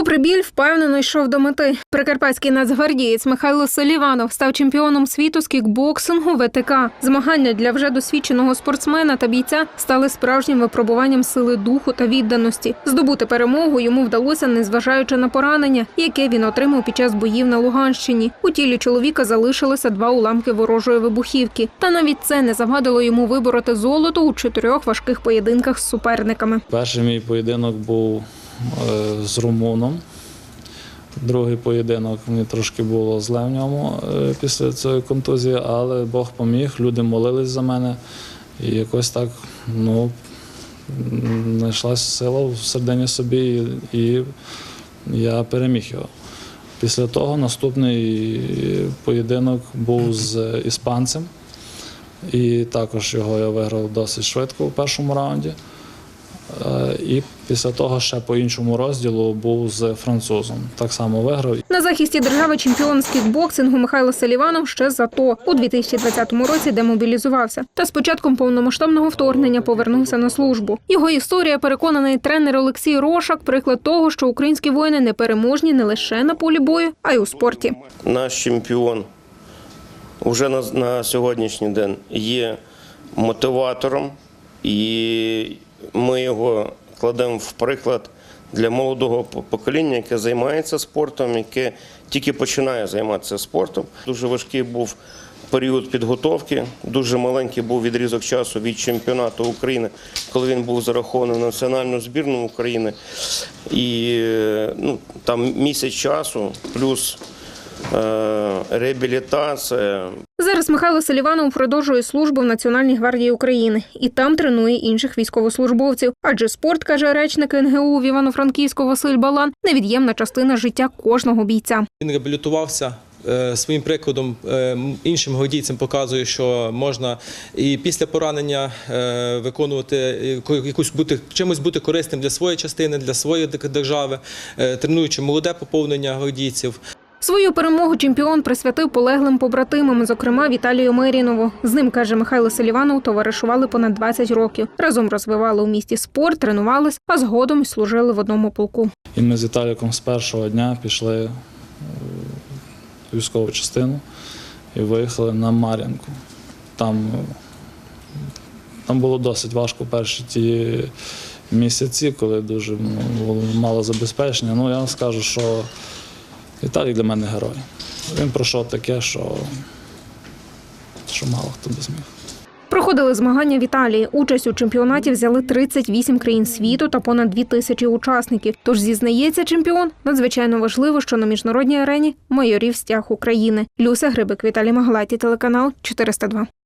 Попри біль, впевнено йшов до мети. Прикарпатський нацгвардієць Михайло Селіванов став чемпіоном світу з кікбоксингу ВТК. Змагання для вже досвідченого спортсмена та бійця стали справжнім випробуванням сили духу та відданості. Здобути перемогу йому вдалося, незважаючи на поранення, яке він отримав під час боїв на Луганщині. У тілі чоловіка залишилися два уламки ворожої вибухівки. Та навіть це не завадило йому вибороти золото у чотирьох важких поєдинках з суперниками. Перший мій поєдинок був з румуном. Другий поєдинок мені трошки було зле в е, після цієї контузії, але Бог поміг, люди молились за мене. І якось так ну, знайшлася сила в середині собі, і, і я переміг його. Після того наступний поєдинок був з іспанцем. І також його я виграв досить швидко у першому раунді. Е, І після того ще по іншому розділу був з французом. Так само виграв. На захисті держави чемпіон з кікбоксингу Михайло Селіванов ще за то у 2020 році демобілізувався. Та з початком повномасштабного вторгнення повернувся на службу. Його історія переконаний тренер Олексій Рошак. Приклад того, що українські воїни непереможні не лише на полі бою, а й у спорті. наш чемпіон вже на, на сьогоднішній день є мотиватором, і ми його кладемо в приклад для молодого покоління, яке займається спортом, яке тільки починає займатися спортом. Дуже важкий був період підготовки, дуже маленький був відрізок часу від чемпіонату України, коли він був зарахований в національну збірну України. І е, ну, там місяць часу, плюс е, реабілітація, Зараз Михайло Селіванов продовжує службу в Національній гвардії України і там тренує інших військовослужбовців. Адже спорт, каже речник НГУ в Івано-Франківську Василь Балан, невід'ємна частина життя кожного бійця. Він реабілітувався. е, Своїм прикладом е, іншим гвардійцям показує, що можна і після поранення е, виконувати яку- якусь бути чимось бути корисним для своєї частини, для своєї держави, тренуючи молоде поповнення гвардійців. Свою перемогу чемпіон присвятив полеглим побратимам, зокрема Віталію Мирінову. З ним, каже Михайло Селіванов, товаришували понад 20 років. Разом розвивали у місті спорт, тренувались, а згодом служили в одному полку. І ми з Віталіком з першого дня пішли е, в військову частину і виїхали на Мар'янку. Там, е, там було досить важко перші ті місяці, коли дуже мало забезпечення. Ну, я скажу, що Віталік для мене герой. Він пройшов таке, що, що мало хто би зміг. Проходили змагання в Італії. Участь у чемпіонаті взяли 38 країн світу та понад 2 тисячі учасників. Тож зізнається чемпіон. Надзвичайно важливо, що на міжнародній арені майорів стяг України. Люся Грибик, Віталій Магалаті, телеканал 402.